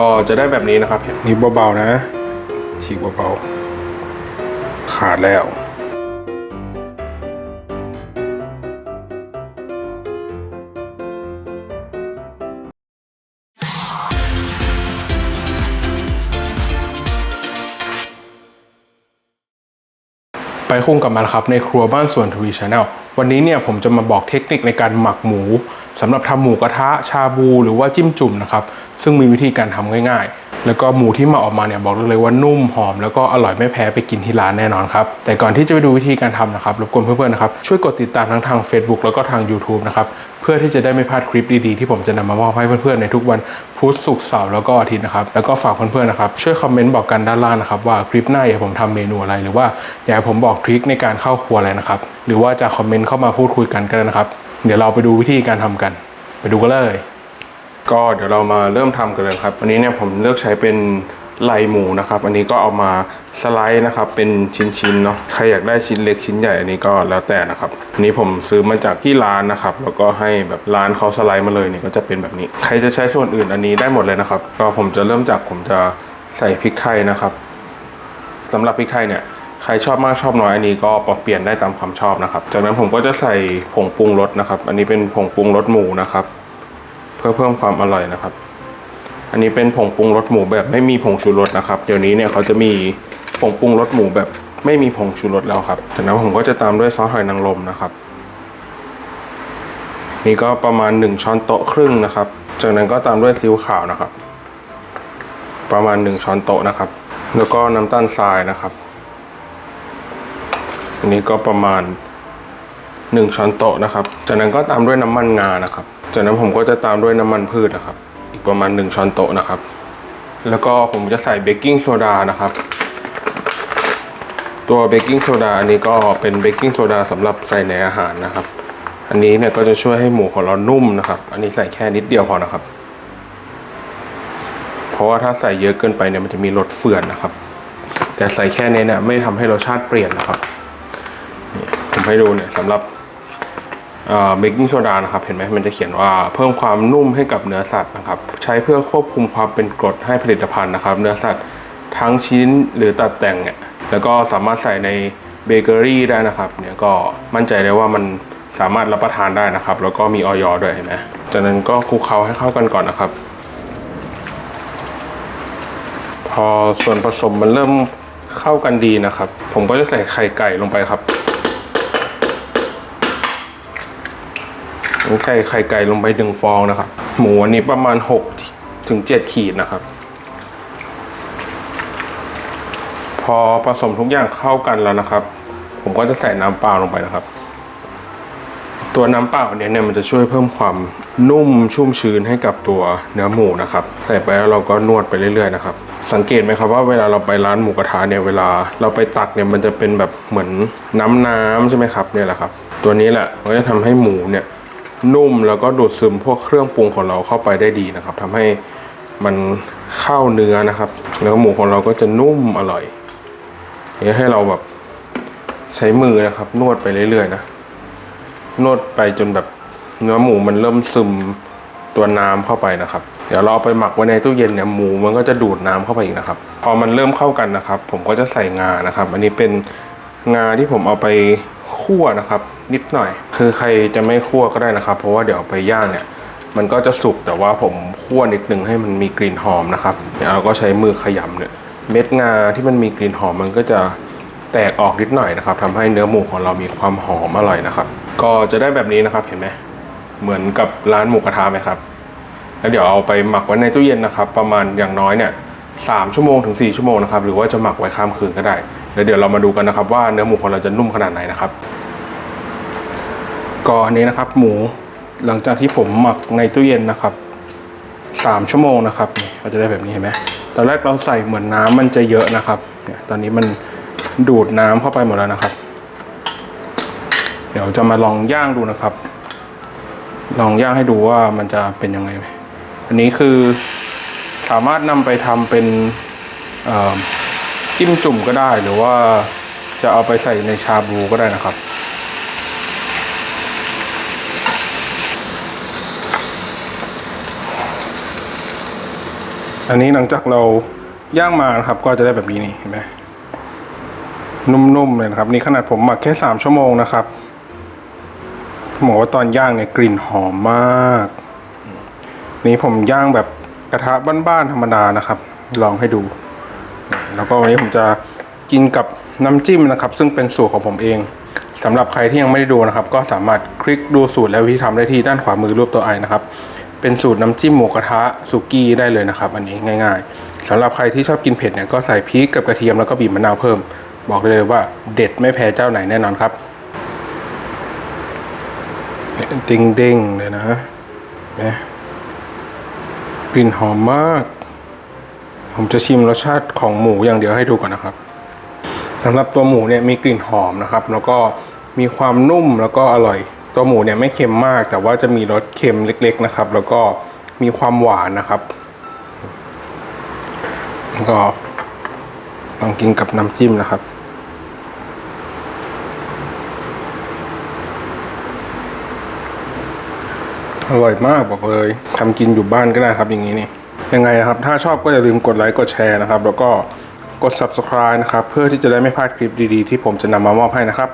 ก็จะได้แบบนี้นะครับนี่เบาๆนะ ฉีกเบาๆขาดแล้วไปคุ้งกับมันครับในครัวบ้านสวนทวีชาแนลวันนี้เนี่ยผมจะมาบอกเทคนิคในการหมักหมู สำหรับทำหมูกระทะชาบูหรือว่าจิ้มจุ่มนะครับซึ่งมีวิธีการทำง่ายๆ แล้วก็หมูที่มาออกมาเนี่ยบอกเลยว่านุ่มหอม แล้วก็อร่อยไม่แพ้ไปกินที่ร้านแน่นอนครับ แต่ก่อนที่จะไปดูวิธีการทำนะครับรบกวนเพื่อนๆนะครับช่วยกดติดตามทั้งทาง Facebook แล้วก็ทาง YouTube นะครับเพื่อที่จะได้ไม่พลาดคลิปดีๆ ที่ผมจะนำมามอบให้เพื่อนๆในทุกวันพุธศุกร์เสาร์แล้วก็อาทิตย์นะครับแล้วก็ฝากเพื่อนๆนะครับช่วยคอมเมนต์บอกกันด้านล่างนะครับว่าคลิปหน้าอยากผมทำเมนูอะไร หรือว่าอยากผมบอกทริคในการเข้าครัวอะไรนะครับหรือว่าจะคอมเมนต์เข้ามาพูดคุยกันก็ได้นะครับ เดี๋ยวเราไปดูวิธีการทำกัน ไปดูกันเลย ก็เดี๋ยวเรามาเริ่มทำกันเลยครับวันนี้เนี่ยผมเลือกใช้เป็นไหลหมูนะครับ อันนี้ก็เอามาสไลด์นะครับ เป็นชิ้นๆเนาะใครอยากได้ชิ้นเล็กชิ้นใหญ่อันนี้ก็แล้วแต่นะครับอันนี้ผมซื้อมาจากที่ร้านนะครับ แล้วก็ให้แบบร้านเขาสไลด์มาเลยเนี่ยก็จะเป็นแบบนี้ ใครจะใช้ส่วนอื่นอันนี้ได้หมดเลยนะครับ ก็ผมจะเริ่มจากผมจะใส่พริกไทยนะครับสำหรับพริกไทยเนี่ย ใครชอบมากชอบน้อยอันนี้ก็ปรับเปลี่ยนได้ตามความชอบนะครับ จากนั้นผมก็จะใส่ผงปรุงรสนะครับ อันนี้เป็นผงปรุงรสหมูนะครับ เพื่อเพิ่มความอร่อยนะครับ อันนี้เป็นผงปรุงรสหมูแบบไม่มีผงชูรสนะครับ เดี๋ยวนี้เนี่ยเขาจะมีผงปรุงรสหมูแบบไม่มีผงชูรสแล้วครับ จากนั้นผมก็จะตามด้วยซอสหอยนางรมนะครับ นี่ก็ประมาณหนึ่งช้อนโต๊ะครึ่งนะครับ จากนั้นก็ตามด้วยซีอิ๊วขาวนะครับ ประมาณหนึ่งช้อนโต๊ะนะครับ แล้วก็น้ำตาลทรายนะครับ อันนี้ก็ประมาณ 1 ช้อนโต๊ะนะครับ จากนั้นก็ตามด้วยน้ำมันงานะครับ จากนั้นผมก็จะตามด้วยน้ำมันพืชนะครับ อีกประมาณ 1 ช้อนโต๊ะนะครับ แล้วก็ผมจะใส่เบกกิ้งโซดานะครับ ตัวเบกกิ้งโซดาอันนี้ก็เป็นเบกกิ้งโซดาสำหรับใส่ในอาหารนะครับ อันนี้เนี่ยก็จะช่วยให้หมูของเรานุ่มนะครับ อันนี้ใส่แค่นิดเดียวพอนะครับเพราะว่าถ้าใส่เยอะเกินไปเนี่ยมันจะมีรสเฟื่อนนะครับ แต่ใส่แค่นี้เนี่ยไม่ทำให้รสชาติเปลี่ยนนะครับ ผมให้ดูเนี่ยสำหรับเบกกิ้งโซดานะครับเห็นไหมมันจะเขียนว่าเพิ่มความนุ่มให้กับเนื้อสัตว์นะครับ ใช้เพื่อควบคุมความเป็นกรดให้ผลิตภัณฑ์นะครับ เนื้อสัตว์ทั้งชิ้นหรือตัดแต่งเนี่ยแล้วก็สามารถใส่ในเบเกอรี่ได้นะครับ เนี่ยก็มั่นใจได้ว่ามันสามารถรับประทานได้นะครับ แล้วก็มีออยด้วยเห็นไหมจากนั้นก็คลุกเคล้าให้เข้ากันก่อนนะครับ พอส่วนผสมมันเริ่มเข้ากันดีนะครับ ผมก็จะใส่ไข่ไก่ลงไปครับ ใส่ไข่ไก่ลงไปหนึ่งฟองนะครับ หมูอันนี้ประมาณ6ถึง7ขีดนะครับ พอผสมทุกอย่างเข้ากันแล้วนะครับ ผมก็จะใส่น้ำเปล่าลงไปนะครับ ตัวน้ำเปล่าเนี้ยเนี่ยมันจะช่วยเพิ่มความนุ่มชุ่มชื้นให้กับตัวเนื้อหมูนะครับ ใส่ไปแล้วเราก็นวดไปเรื่อยๆนะครับสังเกตไหมครับว่าเวลาเราไปร้านหมูกระทะเนี่ยเวลาเราไปตักเนี่ยมันจะเป็นแบบเหมือนน้ำน้ำใช่ไหมครับเนี่ยแหละครับ ตัวนี้แหละมันจะทำให้หมูเนี่ย นุ่มแล้วก็ดูดซึมพวกเครื่องปรุงของเราเข้าไปได้ดีนะครับทำให้มันเข้าเนื้อนะครับเนื้อหมูของเราก็จะนุ่มอร่อยเนี่ยให้เราแบบใช้มือนะครับ นวดไปเรื่อยๆนะนวดไปจนแบบเนื้อหมูมันเริ่มซึมตัวน้ำเข้าไปนะครับ เดี๋ยวเราเอาไปหมักไว้ในตู้เย็นเนี่ยหมูมันก็จะดูดน้ำเข้าไปอีกนะครับ พอมันเริ่มเข้ากันนะครับ ผมก็จะใส่งานะครับ อันนี้เป็นงาที่ผมเอาไป คั่วนะครับ นิดหน่อย คือใครจะไม่คั่วก็ได้นะครับ เพราะว่าเดี๋ยวไปย่างเนี่ยมันก็จะสุกแต่ว่าผมคั่วนิดนึงให้มันมีกลิ่นหอมนะครับเดี๋ยวเราก็ใช้มือขยำเนี่ยเม็ดงาที่มันมีกลิ่นหอมมันก็จะแตกออกนิดหน่อยนะครับทำให้เนื้อหมูของเรามีความหอมอร่อยนะครับ ก็จะได้แบบนี้นะครับเห็นไหมเหมือนกับร้านหมูกระทะไหมครับแล้วเดี๋ยวเอาไปหมักไว้ในตู้เย็นนะครับ ประมาณอย่างน้อยเนี่ยสามชั่วโมงถึงสี่ชั่วโมงนะครับหรือว่าจะหมักไว้ข้ามคืนก็ได้ เดี๋ยวเรามาดูกันนะครับ ว่าเนื้อหมูของเราจะนุ่มขนาดไหนนะครับก็อันนี้นะครับ หมูหลังจากที่ผมหมักในตู้เย็นนะครับสามชั่วโมงนะครับเราจะได้แบบนี้เห็นไหมตอนแรกเราใส่เหมือนน้ำมันจะเยอะนะครับเนี่ยตอนนี้มันดูดน้ำเข้าไปหมดแล้วนะครับ เดี๋ยวจะมาลองย่างดูนะครับ ลองย่างให้ดูว่ามันจะเป็นยังไง อันนี้คือสามารถนำไปทำเป็นเอ่อ จิ้มจุ่มก็ได้หรือว่าจะเอาไปใส่ในชาบูก็ได้นะครับ อันนี้หลังจากเราย่างมานะครับ ก็จะได้แบบนี้นี่เห็นไหมนุ่มๆเลยนะครับ นี่ขนาดผมหมักแค่สามชั่วโมงนะครับผมบอกว่าตอนย่างเนี่ยกลิ่นหอมมาก นี่ผมย่างแบบกระทะบ้านๆธรรมดานะครับ ลองให้ดู แล้วก็วันนี้ผมจะกินกับน้ำจิ้มนะครับ ซึ่งเป็นสูตรของผมเองสำหรับใครที่ยังไม่ได้ดูนะครับ ก็สามารถคลิกดูสูตรและวิธีทำได้ที่ด้านขวามือรูปตัวไอนะครับ เป็นสูตรน้ำจิ้มหมูกระทะสุกี้ได้เลยนะครับ อันนี้ง่าย ๆสำหรับใครที่ชอบกินเผ็ดเนี่ยก็ใส่พริกกับกระเทียมแล้วก็บีบมะนาวเพิ่ม บอกเลยว่าเด็ดไม่แพ้เจ้าไหนแน่นอนครับติงเด้งๆเลยนะเนี่ยกลิ่นหอมมาก ผมจะชิมรสชาติของหมูอย่างเดียวให้ดูก่อนนะครับสำหรับตัวหมูเนี่ยมีกลิ่นหอมนะครับ แล้วก็มีความนุ่มแล้วก็อร่อย ตัวหมูเนี่ยไม่เค็มมาก แต่ว่าจะมีรสเค็มเล็ก ๆนะครับ แล้วก็มีความหวานนะครับแล้วก็ลองกินกับน้ำจิ้มนะครับอร่อยมากบอกเลยทำกินอยู่บ้านก็ได้ครับอย่างนี้นี่ ยังไงนะครับ ถ้าชอบก็อย่าลืมกดไลค์กดแชร์นะครับ แล้วก็กด subscribe นะครับ เพื่อที่จะได้ไม่พลาดคลิปดีๆ ที่ผมจะนำมามอบให้นะครับ